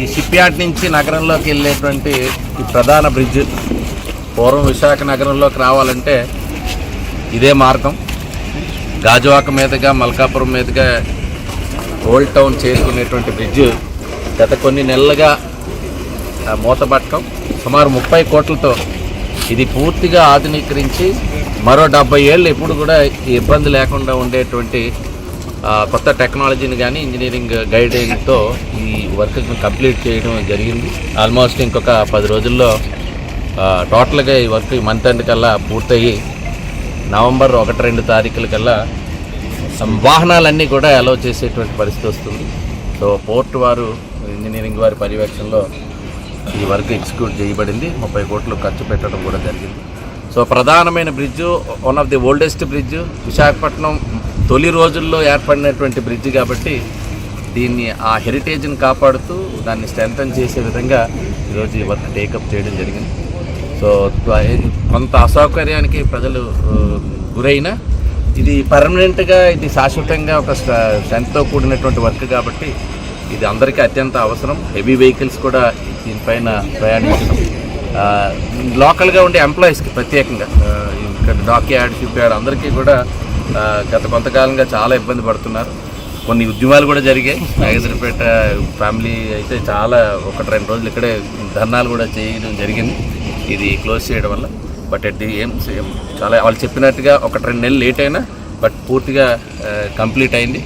ఈ ship yard నుంచి నగరంలోకి వెళ్ళేటువంటి ఈ ప్రధాన బ్రిడ్జ్ పూర్వం విశాఖ నగరంలోకి రావాలంటే ఇదే మార్గం. గాజువాక మీదుగా మల్కాపురం మీదుగా ఓల్డ్ టౌన్ చేరుకునేటువంటి బ్రిడ్జ్ గత కొన్ని నెలలుగా మూతపట్టడం సుమారు ముప్పై కోట్లతో ఇది పూర్తిగా ఆధునీకరించి మరో డెబ్బై ఏళ్ళు ఎప్పుడు కూడా ఈ ఇబ్బంది లేకుండా ఉండేటువంటి కొత్త టెక్నాలజీని కానీ ఇంజనీరింగ్ గైడెన్స్తో ఈ వర్క్ని కంప్లీట్ చేయడం జరిగింది. ఆల్మోస్ట్ ఇంకొక పది రోజుల్లో టోటల్గా ఈ వర్క్ మంత్ ఎండ్ కల్లా పూర్తయ్యి నవంబర్ ఒకటి రెండు తారీఖుల కల్లా వాహనాలన్నీ కూడా అలౌ చేసేటువంటి పరిస్థితి వస్తుంది. సో పోర్ట్ వారు ఇంజనీరింగ్ వారి పర్యవేక్షణలో ఈ వర్క్ ఎగ్జిక్యూట్ చేయబడింది. ముప్పై కోట్లు ఖర్చు పెట్టడం కూడా జరిగింది. సో ప్రధానమైన bridge one of the oldest bridge Visakhapatnam తొలి రోజుల్లో ఏర్పడినటువంటి బ్రిడ్జ్ కాబట్టి దీన్ని ఆ హెరిటేజ్ని కాపాడుతూ దాన్ని స్ట్రెంగ్తన్ చేసే విధంగా ఈరోజు ఈ వర్క్ టేకప్ చేయడం జరిగింది. సో కొంత అసౌకర్యానికి ప్రజలు గురైనా ఇది పర్మనెంట్గా ఇది శాశ్వతంగా ఒక స్ట్రెంత్తో కూడినటువంటి వర్క్ కాబట్టి ఇది అందరికీ అత్యంత అవసరం. హెవీ వెహికల్స్ కూడా దీనిపైన ప్రయాణించడం. లోకల్గా ఉండే ఎంప్లాయీస్కి ప్రత్యేకంగా ఇక్కడ డాక్ యార్డ్ షిప్ యార్డ్ అందరికీ కూడా గత కొంతకాలంగా చాలా ఇబ్బంది పడుతున్నారు. కొన్ని ఉద్యమాలు కూడా జరిగాయి. నాగేశ్వరపేట ఫ్యామిలీ అయితే చాలా ఒకటి రెండు రోజులు ఇక్కడే ధర్నాలు కూడా చేయడం జరిగింది. ఇది క్లోజ్ చేయడం వల్ల. బట్ అది ఏం చాలా వాళ్ళు చెప్పినట్టుగా ఒకటి రెండు నెలలు లేట్ అయినా బట్ పూర్తిగా కంప్లీట్ అయింది.